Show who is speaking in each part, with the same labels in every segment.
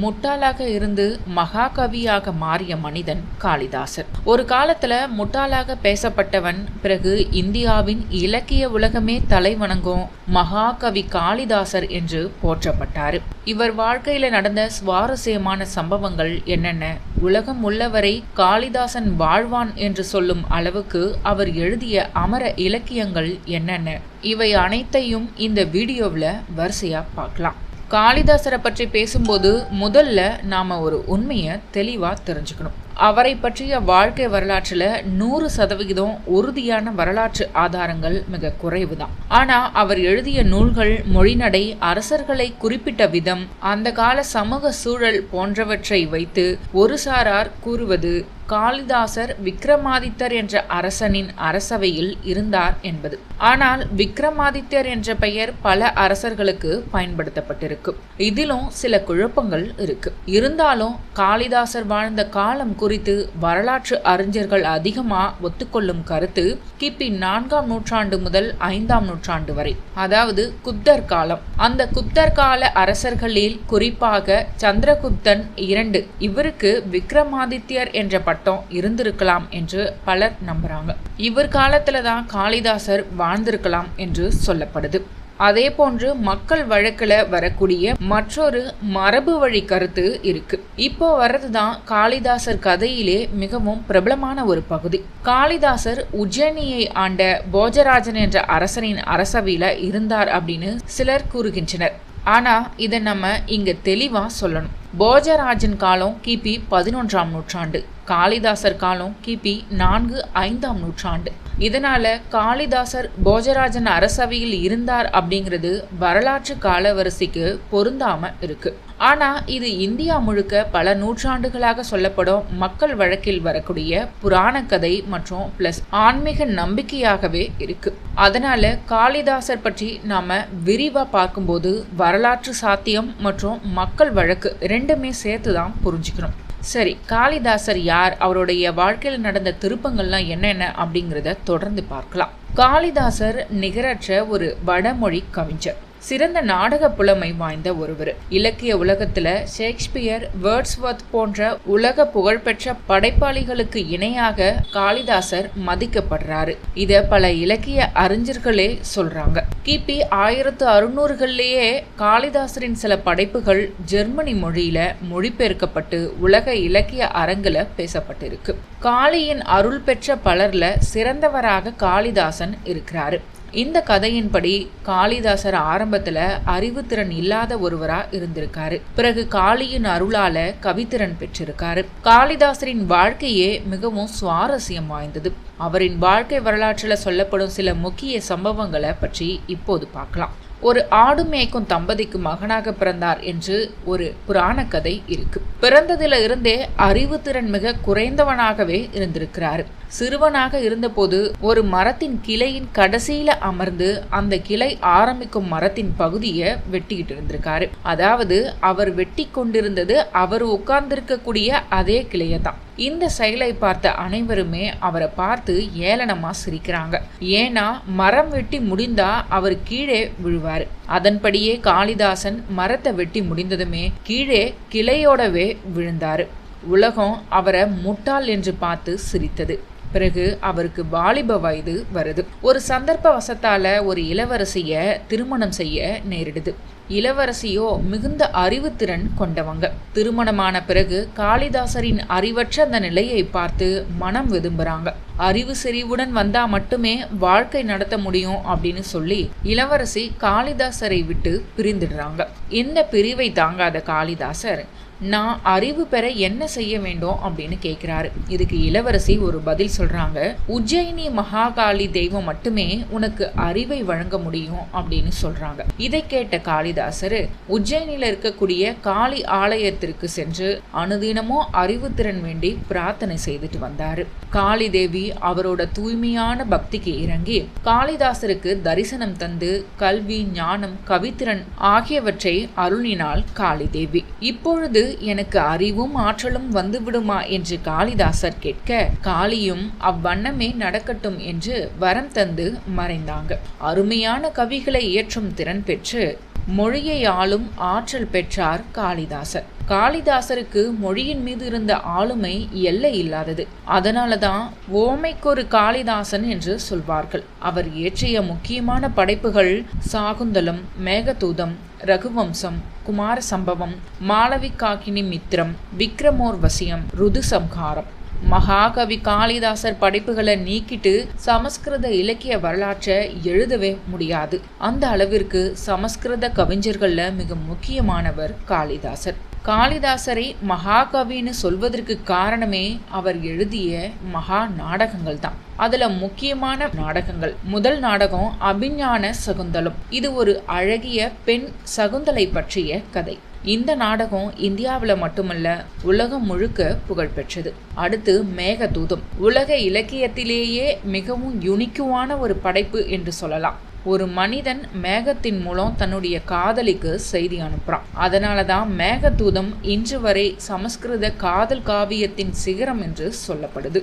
Speaker 1: முட்டாளாக இருந்து மகாகவியாக மாறிய மனிதன் காளிதாசர். ஒரு காலத்துல முட்டாளாக பேசப்பட்டவன் பிறகு இந்தியாவின் இலக்கிய உலகமே தலை வணங்கும் மகாகவி காளிதாசர் என்று போற்றப்பட்டார். இவர் வாழ்க்கையில நடந்த சுவாரஸ்யமான சம்பவங்கள் என்னென்ன? உலகம் உள்ளவரை காளிதாசன் வாழ்வான் என்று சொல்லும் அளவுக்கு அவர் எழுதிய அமர இலக்கியங்கள் என்னென்ன? இவை அனைத்தையும் இந்த வீடியோவில் வரிசையா பார்க்கலாம். காளிதாசரை பற்றி பேசும்போது முதல்ல நாம் ஒரு உண்மையை தெளிவாக தெரிஞ்சுக்கணும். அவரை பற்றிய வாழ்க்கை வரலாற்றில் நூறு சதவிகிதம் உறுதியான வரலாற்று ஆதாரங்கள் மிக குறைவு தான் ஆனால் அவர் எழுதிய நூல்கள் மொழிநடை அரசர்களை குறிப்பிட்ட விதம் அந்த கால சமூக சூழல் போன்றவற்றை வைத்து ஒரு சாரார் கூறுவது காளிதாசர் விக்ரமாதித்தர் என்ற அரசனின் அரசவையில் இருந்தார் என்பது. ஆனால் விக்ரமாதித்தர் என்ற பெயர் பல அரசர்களுக்கு பயன்படுத்தப்பட்டிருக்கு. இதிலும் சில குழப்பங்கள் இருக்கு. இருந்தாலும் காளிதாசர் வாழ்ந்த காலம் குறித்து வரலாற்று அறிஞர்கள் அதிகமா ஒத்துக்கொள்ளும் கருத்து கிபி நான்காம் நூற்றாண்டு முதல் ஐந்தாம் நூற்றாண்டு வரை. அதாவது குப்தர் காலம். அந்த குப்தர் கால அரசர்களில் குறிப்பாக சந்திரகுப்தன் இரண்டு. இவருக்கு விக்ரமாதித்யர் என்ற பட்டம் இருந்திருக்கலாம் என்று பலர் நம்புறாங்க. இவர் காலத்தில் தான் காளிதாசர் வாழ்ந்திருக்கலாம் என்று சொல்லப்படுது. அதே போன்று மக்கள் வழக்குல வரக்கூடிய மற்றொரு மரபு வழி கருத்து இருக்கு. இப்போ வர்றதுதான் காளிதாசர் கதையிலே மிகவும் பிரபலமான ஒரு பகுதி. காளிதாசர் உஜ்ஜயினியை ஆண்ட போஜராஜன் என்ற அரசனின் அரசவையில் இருந்தார் அப்படின்னு சிலர் கூறுகின்றனர். ஆனால் இதை நம்ம இங்கே தெளிவாக சொல்லணும். போஜராஜன் காலம் கிபி பதினொன்றாம் நூற்றாண்டு. காளிதாசர் காலம் கிபி நான்கு ஐந்தாம் நூற்றாண்டு. இதனால் காளிதாசர் போஜராஜன் அரசவையில் இருந்தார் அப்படிங்கிறது வரலாற்று காலவரிசைக்கு பொருந்தாமல் இருக்குது ஆனா இது இந்தியா முழுக்க பல நூற்றாண்டுகளாக சொல்லப்படும் மக்கள் வழக்கில் வரக்கூடிய புராண கதை மற்றும் பிளஸ் ஆன்மீக நம்பிக்கையாகவே இருக்கு. அதனால காளிதாசர் பற்றி நாம விரிவா பார்க்கும்போது வரலாற்று சாத்தியம் மற்றும் மக்கள் வழக்கு ரெண்டுமே சேர்த்து தான் புரிஞ்சுக்கணும். சரி காளிதாசர் யார்? அவருடைய வாழ்க்கையில் நடந்த திருப்பங்கள்லாம் என்னென்ன அப்படிங்கிறத தொடர்ந்து பார்க்கலாம். காளிதாசர் நிகரற்ற ஒரு வடமொழி கவிஞர். சிறந்த நாடக புலமை வாய்ந்த ஒருவர். இலக்கிய உலகத்துல ஷேக்ஸ்பியர் வேர்ட்ஸ்வர்த் போன்ற உலக புகழ்பெற்ற படைப்பாளிகளுக்கு இணையாக காளிதாசர் மதிக்கப்படுறாரு. இத பல இலக்கிய அறிஞர்களே சொல்றாங்க. கிபி ஆயிரத்து அறுநூறுகள்லேயே காளிதாசரின் சில படைப்புகள் ஜெர்மனி மொழியில மொழிபெயர்க்கப்பட்டு உலக இலக்கிய அரங்குல பேசப்பட்டிருக்கு. காளியின் அருள் பெற்ற பலர்ல சிறந்தவராக காளிதாசன் இருக்கிறாரு. இந்த கதையின்படி காளிதாசர் ஆரம்பத்துல அறிவுத்திறன் இல்லாத ஒருவரா இருந்திருக்காரு. பிறகு காளியின் அருளால கவித்திறன் பெற்றிருக்காரு. காளிதாசரின் வாழ்க்கையே மிகவும் சுவாரஸ்யம் வாய்ந்தது. அவரின் வாழ்க்கை வரலாற்றில் சொல்லப்படும் சில முக்கிய சம்பவங்களை பற்றி இப்போது பார்க்கலாம். ஒரு ஆடு மேய்க்கும் தம்பதிக்கு மகனாக பிறந்தார் என்று ஒரு புராண கதை இருக்கு. பிறந்ததில இருந்தே அறிவுத்திறன் மிக குறைந்தவனாகவே இருந்திருக்கிறார். சிறுவனாக இருந்தபோது ஒரு மரத்தின் கிளையின் கடைசியில அமர்ந்து அந்த கிளை ஆரம்பிக்கும் மரத்தின் பகுதியை வெட்டிக்கிட்டு இருந்திருக்காரு. அதாவது அவர் வெட்டி கொண்டிருந்தது அவர் உட்கார்ந்திருக்கக்கூடிய அதே கிளையை தான் இந்த செயலை பார்த்த அனைவருமே அவரை பார்த்து ஏளனமா சிரிக்கிறாங்க. ஏன்னா மரம் வெட்டி முடிந்தா அவர் கீழே விழுவார். அதன்படியே காளிதாசன் மரத்தை வெட்டி முடிந்ததுமே கீழே கிளையோடவே விழுந்தார். உலகம் அவரை முட்டாள் என்று பார்த்து சிரித்தது. பிறகு அவருக்கு வாலிப வயது வருது. ஒரு சந்தர்ப்ப வசத்தால ஒரு இளவரசிய திருமணம் செய்ய நேரிடுது. இளவரசியோ மிகுந்த அறிவுத்திறன் கொண்டவங்க. திருமணமான பிறகு காளிதாசரின் அறிவற்ற அந்த நிலையை பார்த்து மனம் விரும்புறாங்க. அறிவு செறிவுடன் வந்தா மட்டுமே வாழ்க்கை நடத்த முடியும் அப்படின்னு சொல்லி இளவரசி காளிதாசரை விட்டு பிரிந்துடுறாங்க. இந்த பிரிவை தாங்காத காளிதாசர் நான் அறிவு பெற என்ன செய்ய வேண்டும் அப்படின்னு கேட்குறாரு இதுக்கு இளவரசி ஒரு பதில் சொல்கிறாங்க உஜ்ஜயினி மகாகாளி தெய்வம் மட்டுமே உனக்கு அறிவை வழங்க முடியும் அப்படின்னு சொல்கிறாங்க இதை கேட்ட காளிதாசர் உஜ்ஜயினியில் இருக்கக்கூடிய காளி ஆலயத்திற்கு சென்று அனுதினமும் அறிவுத்திறன் வேண்டி பிரார்த்தனை செய்துட்டு வந்தார். காளி தேவி அவரோட தூய்மையான பக்திக்கு இறங்கி காளிதாசருக்கு தரிசனம் தந்து கல்வி ஞானம் கவித்திறன் ஆகியவற்றை அருளினாள் காளி தேவி. இப்பொழுது எனக்கு அறிவும் ஆற்றலும் வந்துவிடுமா என்று காளிதாசர் கேட்க காளியும் அவ்வண்ணமே நடக்கட்டும் என்று வரம் தந்து மறைந்தாங்க. அருமையான கவிகளை இயற்றும் திறன் பெற்று மொழியை ஆளும் ஆற்றல் பெற்றார் காளிதாசர். காளிதாசருக்கு மொழியின் மீது இருந்த ஆளுமை எல்லை இல்லாதது. அதனாலதான் ஓமைக்கொரு காளிதாசன் என்று சொல்வார்கள். அவர் இயற்றிய முக்கியமான படைப்புகள் சாகுந்தலம் மேகதூதம் ரகுவம்சம் குமார சம்பவம் மாளவிகாக்கினி மித்ரம் விக்ரமோர்வசியம் ருது சம்ஹாரம் மகாகவி காளிதாசர் படைப்புகளை நீக்கிட்டு சமஸ்கிருத இலக்கிய வரலாற்றை எழுதவே முடியாது. அந்த அளவிற்கு சமஸ்கிருத கவிஞர்களில் மிக முக்கியமானவர் காளிதாசர். காளிதாசரை மகாகவின்னு சொல்வதற்கு காரணமே அவர் எழுதிய மகா நாடகங்கள் தான் அதுல முக்கியமான நாடகங்கள். முதல் நாடகம் அபிஞான சகுந்தலம். இது ஒரு அழகிய பெண் சகுந்தலை பற்றிய கதை. இந்த நாடகம் இந்தியாவில் மட்டுமல்ல உலகம் முழுக்க புகழ்பெற்றது அடுத்து மேகதூதம். உலக இலக்கியத்திலேயே மிகவும் யுனிக்குவான ஒரு படைப்பு என்று சொல்லலாம். ஒரு மனிதன் மேகத்தின் மூலம் தன்னுடைய காதலிக்கு செய்தி அனுப்புறான். அதனால தான் மேகதூதம் இன்று வரை சமஸ்கிருத காதல் காவியத்தின் சிகரம் என்று சொல்லப்படுது.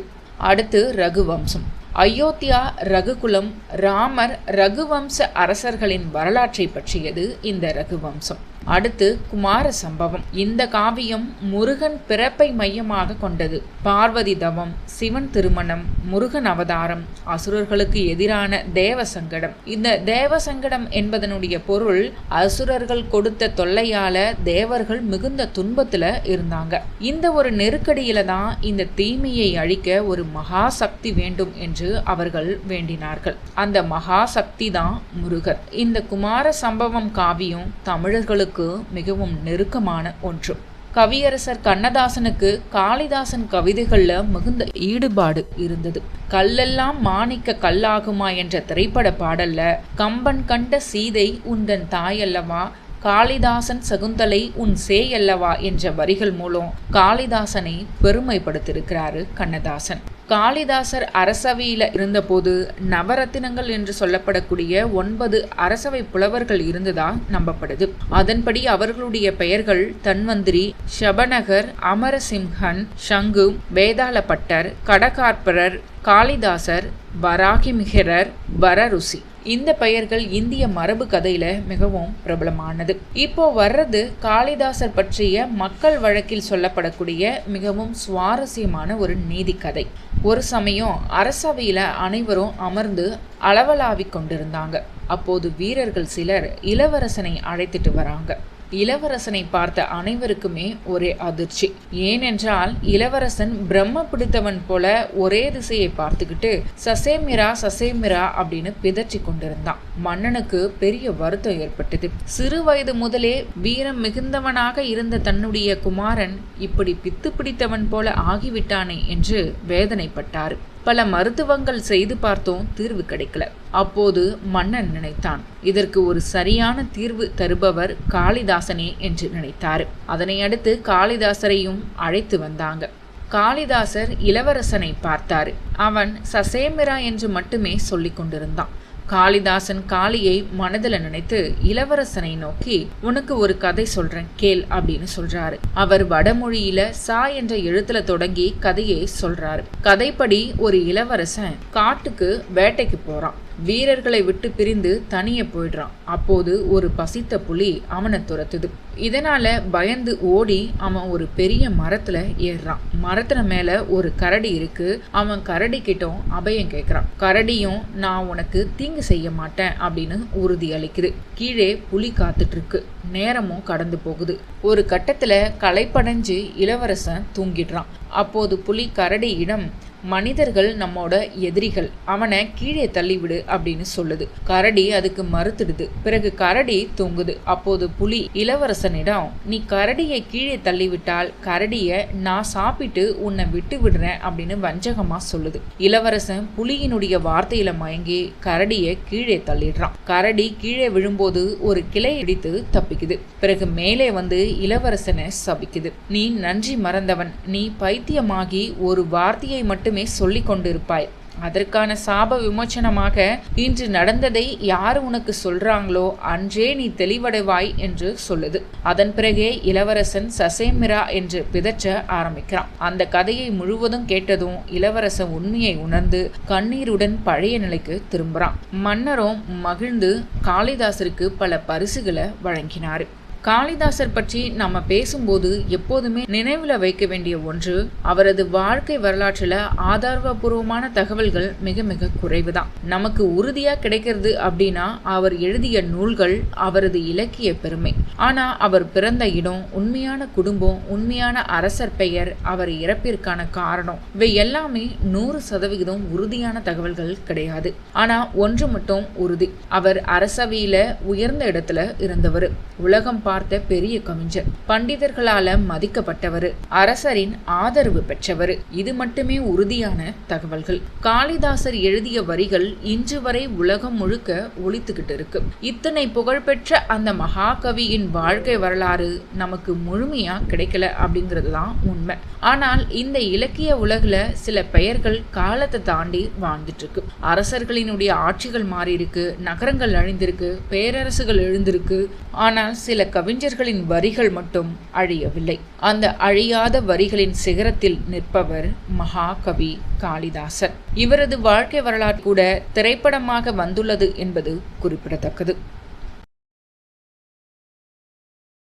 Speaker 1: அடுத்து ரகுவம்சம். அயோத்தியா ரகுகுலம் ராமர் ரகுவம்ச அரசர்களின் வரலாற்றை பற்றியது இந்த ரகுவம்சம். அடுத்து குமார சம்பவம். இந்த காவியம் முருகன் பிறப்பை மையமாக கொண்டது. பார்வதி தவம் சிவன் திருமணம் முருகன் அவதாரம் அசுரர்களுக்கு எதிரான தேவ சங்கடம். இந்த தேவ சங்கடம் என்பதனுடைய பொருள் அசுரர்கள் கொடுத்த தொல்லையால தேவர்கள் மிகுந்த துன்பத்துல இருந்தாங்க. இந்த ஒரு நெருக்கடியில தான் இந்த தீமையை அழிக்க ஒரு மகா சக்தி வேண்டும் என்று அவர்கள் வேண்டினார்கள். அந்த மகா சக்தி தான் முருகர் இந்த குமார சம்பவம் காவியம் தமிழர்களுக்கு மிகவும் நெருக்கமான ஒன்று. கவியரசர் கண்ணதாசனுக்கு காளிதாசன் கவிதைகளில் மிகுந்த ஈடுபாடு இருந்தது. கல்லெல்லாம் மாணிக்க கல்லாகுமா என்ற திரைப்பட பாடல்ல கம்பன் கண்ட சீதை உந்தன் தாயல்லவா காளிதாசன் சகுந்தலை உன் சேயல்லவா என்ற வரிகள் மூலம் காளிதாசனை பெருமைப்படுத்தியிருக்கிறாரு கண்ணதாசன். காளிதாசர் அரசவையில் இருந்தபோது நவரத்தினங்கள் என்று சொல்லப்படக்கூடிய ஒன்பது அரசவை புலவர்கள் இருந்ததா நம்பப்படுது. அதன்படி அவர்களுடைய பெயர்கள் தன்வந்திரி ஷபநகர் அமரசிம்ஹன் ஷங்கு வேதாளப்பட்டர் கடகார்பரர் காளிதாசர் வராகிமிகரர் வரருசி. இந்த பெயர்கள் இந்திய மரபு கதையில மிகவும் பிரபலமானது. இப்போ வர்றது காளிதாசர் பற்றிய மக்கள் வழக்கில் சொல்லப்படக்கூடிய மிகவும் சுவாரஸ்யமான ஒரு நீதி கதை ஒரு சமயம் அரசவையில அனைவரும் அமர்ந்து அளவலாவிக் கொண்டிருந்தாங்க. அப்போது வீரர்கள் சிலர் இளவரசனை அழைத்துட்டு வராங்க. இளவரசனை பார்த்த அனைவருக்குமே ஒரே அதிர்ச்சி. ஏனென்றால் இளவரசன் பிரம்ம பிடித்தவன் போல ஒரே திசையை பார்த்துக்கிட்டு சசேமிரா சசேமிரா அப்படின்னு பிதற்றி கொண்டிருந்தான். மன்னனுக்கு பெரிய வருத்தம் ஏற்பட்டது. சிறு வயது முதலே வீரம் மிகுந்தவனாக இருந்த தன்னுடைய குமாரன் இப்படி பித்து பிடித்தவன் போல ஆகிவிட்டானே என்று வேதனைப்பட்டார். பல மருத்துவங்கள் செய்து பார்த்தோம் தீர்வு கிடைக்கல. அப்போது மன்னன் நினைத்தான் இதற்கு ஒரு சரியான தீர்வு தருபவர் காளிதாசனே என்று நினைத்தார். அதனை அடுத்து காளிதாசரையும் அழைத்து வந்தாங்க. காளிதாசர் இளவரசனை பார்த்தார். அவன் சசேமிரா என்று மட்டுமே சொல்லிக் கொண்டிருந்தான். காளிதாசன் காளியை மனதில் நினைத்து இளவரசனை நோக்கி உனக்கு ஒரு கதை சொல்றேன் கேள் அப்படின்னு சொல்றாரு. அவர் வடமொழியில சா என்ற எழுத்துல தொடங்கி கதையை சொல்றாரு. கதைப்படி ஒரு இளவரசன் காட்டுக்கு வேட்டைக்கு போறான். வீரர்களை விட்டு பிரிந்து தனியே போயிடுறான். அப்போது ஒரு பசித்த புலி அவனை துரத்துது. இதனால பயந்து ஓடி அவன் ஒரு பெரிய மரத்துல ஏறுறான். மரத்துல மேல ஒரு கரடி இருக்கு. அவன் கரடி கிட்டும் அபயம் கேட்கிறான் கரடியும் நான் உனக்கு தீங்கு செய்ய மாட்டேன் அப்படின்னு உறுதி அளிக்குது. கீழே புலி காத்துட்டு இருக்கு நேரமும் கடந்து போகுது. ஒரு கட்டத்துல களைப்படைஞ்சு இளவரசன் தூங்கிடுறான். அப்போது புலி கரடியிடம் மனிதர்கள் நம்மோட எதிரிகள். அவனை கீழே தள்ளிவிடு அப்படின்னு சொல்லுது. கரடி அதுக்கு மறுத்துடுது. பிறகு கரடி தூங்குது. அப்போது புலி இளவரசனிடம் நீ கரடியை கீழே தள்ளிவிட்டால் கரடியை நான் சாப்பிட்டு உன்னை விட்டு விடுறேன் அப்படின்னு வஞ்சகமா சொல்லுது. இளவரசன் புலியினுடைய வார்த்தையில மயங்கி கரடியை கீழே தள்ளிடுறான். கரடி கீழே விழும்போது ஒரு கிளை இடித்து தப்பிக்குது. பிறகு மேலே வந்து இளவரசனை சபிக்குது. நீ நன்றி மறந்தவன். நீ பைத்தியமாகி ஒரு வார்த்தையை மட்டும் சொல்லிக் கொண்டிருப்பாய். அதற்கான சாப விமோச்சனமாக இன்று நடந்ததை யார் உனக்கு சொல்றாங்களோ அன்றே நீ தெளிவடைவாய் என்று சொல்லுது. அதன் பிறகே இளவரசன் சசேமிரா என்று பிதற்ற ஆரம்பிக்கிறான். அந்த கதையை முழுவதும் கேட்டதும் இளவரசன் உண்மையை உணர்ந்து கண்ணீருடன் பழைய நிலைக்கு திரும்புறான். மன்னரும் மகிழ்ந்து காளிதாசருக்கு பல பரிசுகளை வழங்கினார். காளிதாசர் பற்றி நம்ம பேசும்போது எப்போதுமே நினைவில் வைக்க வேண்டிய ஒன்று அவரது வாழ்க்கை வரலாற்றில் ஆதாரபூர்வமான தகவல்கள் மிக மிக குறைவு தான் நமக்கு உறுதியாக கிடைக்கிறது அப்படின்னா அவர் எழுதிய நூல்கள் அவரது இலக்கிய பெருமை. ஆனால் அவர் பிறந்த இடம் உண்மையான குடும்பம் உண்மையான அரசர் பெயர் அவர் இறப்பிற்கான காரணம் இவை எல்லாமே நூறு சதவிகிதம் உறுதியான தகவல்கள் கிடையாது. ஆனா ஒன்று மட்டும் உறுதி அவர் அரசவையில் உயர்ந்த இடத்துல இருந்தவர். உலகம் பார்த்த பெரிய கவிஞர். பண்டிதர்களால மதிக்கப்பட்டவர். அரசரின் ஆதரவு பெற்றவர். இது மட்டுமே உறுதியான தகவல்கள். காளிதாசர் எழுதிய வரிகள் இன்று வரை உலகம் முழுக்க ஒழித்துக்கிட்டு இருக்கு. இத்தனை புகழ்பெற்ற அந்த மகாகவியின் வாழ்க்கை வரலாறு நமக்கு முழுமையா கிடைக்கல அப்படிங்கிறது தான் உண்மை. ஆனால் இந்த இலக்கிய உலகில் சில பெயர்கள் காலத்தை தாண்டி வாழ்ந்துட்டு இருக்கு அரசர்களினுடைய ஆட்சிகள் மாறி இருக்கு நகரங்கள் அழிந்திருக்கு பேரரசுகள் எழுந்திருக்கு. ஆனால் சில கவி கவிஞர்களின் வரிகள் மட்டும் அழியவில்லை. அந்த அழியாத வரிகளின் சிகரத்தில் நிற்பவர் மகாகவி காளிதாசர் இவரது வாழ்க்கை வரலாறு கூட திரைப்படமாக வந்துள்ளது என்பது குறிப்பிடத்தக்கது.